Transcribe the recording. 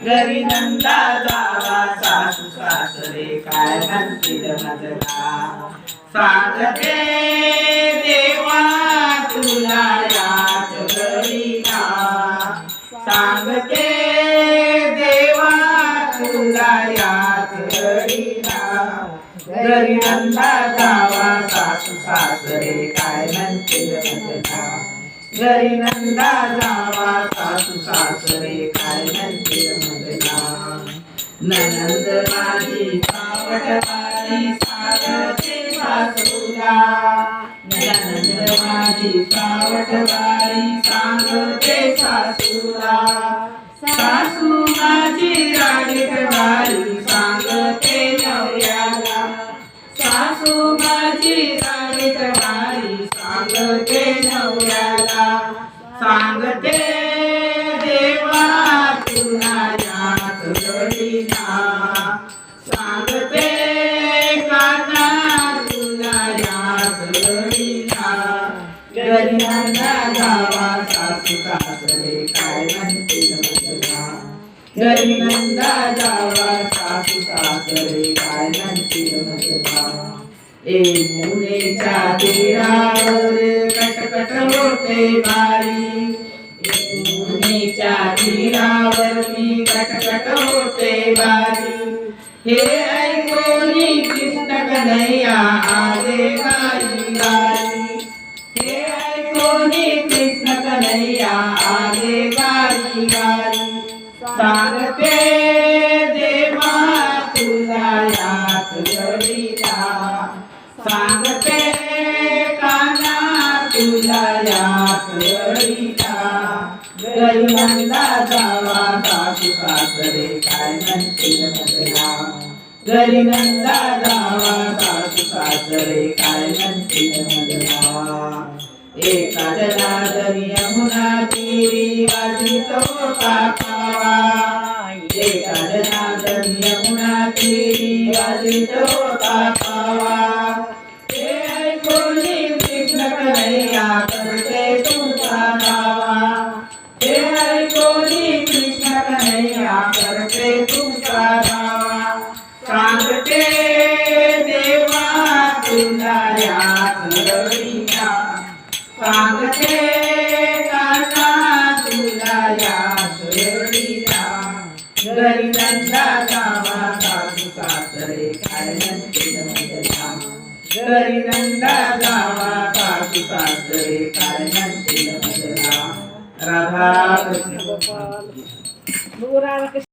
घरी नंदा जावा सासू सासरे काय म्हणतील मजला सांगते देवा तुला याच घडीला सांगते देवा तुला याच घडीला घरी नंदा जावा सासू सासरे काय म्हणतील मजला घरी नंदा जावा सासू सासरे ननंद माझी सावटवारी सागते सासूला ननंद माझी सावटवारी सांगते सासूला सासू माझी रागीटवारी सांगते नवऱ्याला सासू माझी रागीटवारी सांगते नवऱ्याला सांगते देवा तुला याच गावा सासू सासरे काय म्हणतील जावा सासू सासरे काय म्हणतील ए मुनेच्या दिरावर कटकट होते बारी. दिरावर मी कटकट होते बारी. हे ऐकोनी कृष्ण कन्हैया कृष्ण कन्हैया आले बारी गाई सांगते देवा तुला याच घडीला सांगते काना तुला याच घडीला गरिबांना जावा सासू सासरे काय म्हणतील मजला गरिबांना जावा सासू सासरे काय म्हणतील मजला एका जनादरी यमुना तीरी वाजित होता एका जनादरी यमुना तीरी वाजित होता कावा ऐकोनी कृष्ण कन्हैया करते तुमचा दावा ते ऐकोनी कृष्ण कन्हैया करते तुमचा दावा सांगते देवा तुझ्या सांगते काका तुला या रडीला घरी नंदा कामा सासू सासरे काय म्हणतील मजला घरी नंदा कामा सासू सासरे काय म्हणतील मजला राधा कृष्ण